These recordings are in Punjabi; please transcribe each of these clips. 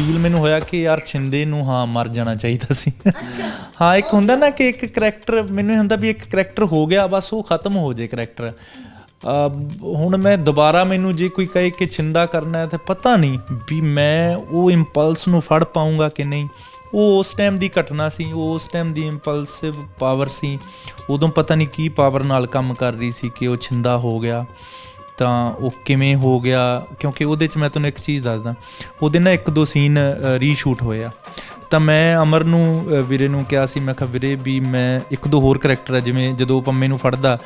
ਫੀਲ ਮੈਨੂੰ ਹੋਇਆ ਕਿ ਯਾਰ ਛਿੰਦੇ ਨੂੰ ਹਾਂ ਮਰ ਜਾਣਾ ਚਾਹੀਦਾ ਸੀ। ਹਾਂ ਇੱਕ ਹੁੰਦਾ ਨਾ ਕਿ ਇੱਕ ਕਰੈਕਟਰ ਮੈਨੂੰ ਹੁੰਦਾ ਵੀ ਇੱਕ ਕਰੈਕਟਰ ਹੋ ਗਿਆ ਬਸ ਉਹ ਖਤਮ ਹੋ ਜੇ ਕਰੈਕਟਰ ਹੁਣ ਮੈਂ ਦੁਬਾਰਾ ਮੈਨੂੰ ਜੇ ਕੋਈ ਕਹੇ ਕਿ ਛਿੰਦਾ ਕਰਨਾ ਹੈ ਤਾਂ ਪਤਾ ਨਹੀਂ ਵੀ ਮੈਂ ਉਹ ਇੰਪਲਸ ਨੂੰ ਫੜ ਪਾਉਂਗਾ ਕਿ ਨਹੀਂ। ਉਹ ਉਸ ਟਾਈਮ ਦੀ ਘਟਨਾ ਸੀ ਉਹ ਉਸ ਟਾਈਮ ਦੀ ਇੰਪਲਸਿਵ ਪਾਵਰ ਸੀ। ਉਦੋਂ ਪਤਾ ਨਹੀਂ ਕੀ ਪਾਵਰ ਨਾਲ ਕੰਮ ਕਰ ਰਹੀ ਸੀ ਕਿ ਉਹ ਛਿੰਦਾ ਹੋ ਗਿਆ। ਤਾਂ ਉਹ ਕਿਵੇਂ ਹੋ ਗਿਆ? ਕਿਉਂਕਿ ਉਹਦੇ ਚ ਮੈਂ ਤੁਹਾਨੂੰ ਇੱਕ ਚੀਜ਼ ਦੱਸਦਾ। ਉਹਦੇ ਨਾਲ ਇੱਕ ਦੋ ਸੀਨ ਰੀਸ਼ੂਟ ਹੋਏ ਆ। ਤਾਂ ਮੈਂ ਅਮਰ ਨੂੰ ਵੀਰੇ ਨੂੰ ਕਿਹਾ ਸੀ, ਮੈਂ ਕਿਹਾ, ਵੀਰੇ ਵੀ ਮੈਂ ਇੱਕ ਦੋ ਹੋਰ ਕਰੈਕਟਰ ਆ, ਜਿਵੇਂ ਜਦੋਂ ਉਹ ਪੰਮੇ ਨੂੰ ਫੜਦਾ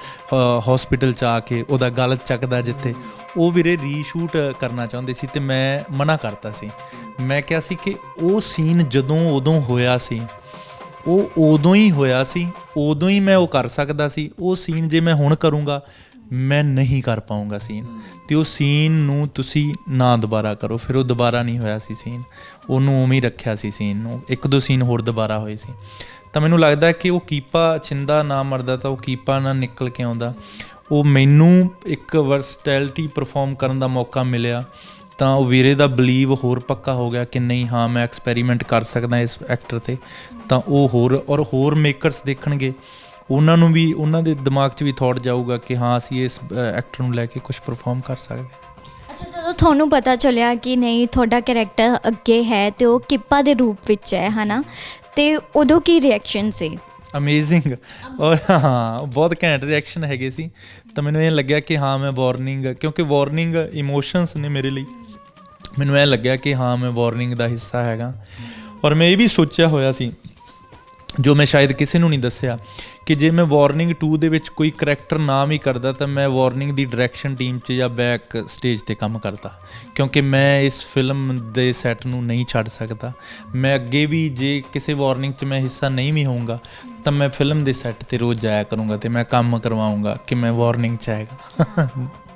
ਹਸਪੀਟਲ ਚ ਆ ਕੇ ਉਹਦਾ ਗਲ ਚੱਕਦਾ ਜਿੱਥੇ, ਉਹ ਵੀਰੇ ਰੀਸ਼ੂਟ ਕਰਨਾ ਚਾਹੁੰਦੇ ਸੀ ਤੇ ਮੈਂ ਮਨਾ ਕਰਤਾ ਸੀ। ਮੈਂ ਕਿਹਾ ਸੀ ਕਿ ਉਹ ਸੀਨ ਜਦੋਂ ਉਦੋਂ ਹੋਇਆ ਸੀ, ਉਹ ਉਦੋਂ ਹੀ ਹੋਇਆ ਸੀ, ਉਦੋਂ ਹੀ ਮੈਂ ਉਹ ਕਰ ਸਕਦਾ ਸੀ, ਉਹ ਸੀਨ ਜੇ ਮੈਂ ਹੁਣ ਕਰੂੰਗਾ ਮੈਂ ਨਹੀਂ ਕਰ ਪਾਉਂਗਾ ਸੀਨ। ਤੇ ਉਹ ਸੀਨ ਨੂੰ ਤੁਸੀਂ ਨਾ ਦੁਬਾਰਾ ਕਰੋ। ਫਿਰ ਉਹ ਦੁਬਾਰਾ ਨਹੀਂ ਹੋਇਆ ਸੀ ਸੀਨ। ਉਹਨੂੰ ਉਵੇਂ ਹੀ ਰੱਖਿਆ ਸੀ ਸੀਨ ਨੂੰ। ਇੱਕ ਦੋ ਸੀਨ ਹੋਰ ਦੁਬਾਰਾ ਹੋਏ ਸੀ। ਤਾਂ ਮੈਨੂੰ ਲੱਗਦਾ ਕਿ ਉਹ ਕੀਪਾ, ਛਿੰਦਾ ਨਾ ਮਰਦਾ ਤਾਂ ਉਹ ਕੀਪਾ ਨਾ ਨਿਕਲ ਕੇ ਆਉਂਦਾ। ਉਹ ਮੈਨੂੰ ਇੱਕ ਵਰਸਟੈਲਿਟੀ ਪਰਫਾਰਮ ਕਰਨ ਦਾ ਮੌਕਾ ਮਿਲਿਆ। ਤਾਂ ਉਹ ਵੀਰੇ ਦਾ ਬਲੀਵ ਹੋਰ ਪੱਕਾ ਹੋ ਗਿਆ ਕਿ ਨਹੀਂ, ਹਾਂ, ਮੈਂ ਐਕਸਪੈਰੀਮੈਂਟ ਕਰ ਸਕਦਾ ਇਸ ਐਕਟਰ ਤੇ। ਤਾਂ ਉਹ ਹੋਰ, ਔਰ ਹੋਰ ਮੇਕਰਸ ਦੇਖਣਗੇ। ਉਹਨਾਂ ਨੂੰ ਵੀ ਉਹਨਾਂ ਦੇ ਦਿਮਾਗ 'ਚ ਵੀ ਥਾਟ ਜਾਊਗਾ ਕਿ ਹਾਂ ਅਸੀਂ ਇਸ ਐਕਟਰ ਨੂੰ ਲੈ ਕੇ ਕੁਝ ਪਰਫਾਰਮ ਕਰ ਸਕਦੇ ਹਾਂ। ਅੱਛਾ ਜਦੋਂ ਤੁਹਾਨੂੰ ਪਤਾ ਚੱਲਿਆ ਕਿ ਨਹੀਂ ਤੁਹਾਡਾ ਕੈਰੈਕਟਰ ਅੱਗੇ ਹੈ ਤੇ ਉਹ ਕਿੱਪਾ ਦੇ ਰੂਪ ਵਿੱਚ ਹੈ ਹਨਾ? ਤੇ ਉਦੋਂ ਕੀ ਰਿਐਕਸ਼ਨ ਸੀ? ਅਮੇਜ਼ਿੰਗ ਔਰ ਹਾਂ ਬਹੁਤ ਘੈਂਟ ਰਿਐਕਸ਼ਨ ਹੈਗੇ ਸੀ। ਤਾਂ ਮੈਨੂੰ ਇਹ ਲੱਗਿਆ ਕਿ ਹਾਂ ਮੈਂ ਵਾਰਨਿੰਗ ਕਿਉਂਕਿ ਵਾਰਨਿੰਗ ਇਮੋਸ਼ਨਸ ਨੇ ਮੇਰੇ ਲਈ। ਮੈਨੂੰ ਇਹ ਲੱਗਿਆ ਕਿ ਹਾਂ ਮੈਂ ਵਾਰਨਿੰਗ ਦਾ ਹਿੱਸਾ ਹੈਗਾ। ਔਰ ਮੈਂ ਇਹ ਵੀ ਸੋਚਿਆ ਹੋਇਆ ਸੀ ਜੋ ਮੈਂ ਸ਼ਾਇਦ ਕਿਸੇ ਨੂੰ ਨਹੀਂ ਦੱਸਿਆ, ਕਿ ਜੇ ਮੈਂ ਵਾਰਨਿੰਗ 2 ਦੇ ਵਿੱਚ ਕੋਈ ਕਰੈਕਟਰ ਨਾਮ ਹੀ ਕਰਦਾ, ਤਾਂ ਮੈਂ ਵਾਰਨਿੰਗ ਦੀ ਡਾਇਰੈਕਸ਼ਨ ਟੀਮ 'ਚ ਜਾਂ ਬੈਕ ਸਟੇਜ ਤੇ ਕੰਮ ਕਰਦਾ। ਕਿਉਂਕਿ ਮੈਂ ਇਸ ਫਿਲਮ ਦੇ ਸੈੱਟ ਨੂੰ ਨਹੀਂ ਛੱਡ ਸਕਦਾ। ਮੈਂ ਅੱਗੇ ਵੀ ਜੇ ਕਿਸੇ ਵਾਰਨਿੰਗ 'ਚ ਮੈਂ ਹਿੱਸਾ ਨਹੀਂ ਵੀ ਹੋਊਂਗਾ, ਤਾਂ ਮੈਂ ਫਿਲਮ ਦੇ ਸੈੱਟ ਤੇ ਰੋਜ਼ ਜਾਇਆ ਕਰੂੰਗਾ ਤੇ ਮੈਂ ਕੰਮ ਕਰਵਾਉਂਗਾ ਕਿ ਮੈਂ ਵਾਰਨਿੰਗ 'ਚ ਆਏਗਾ।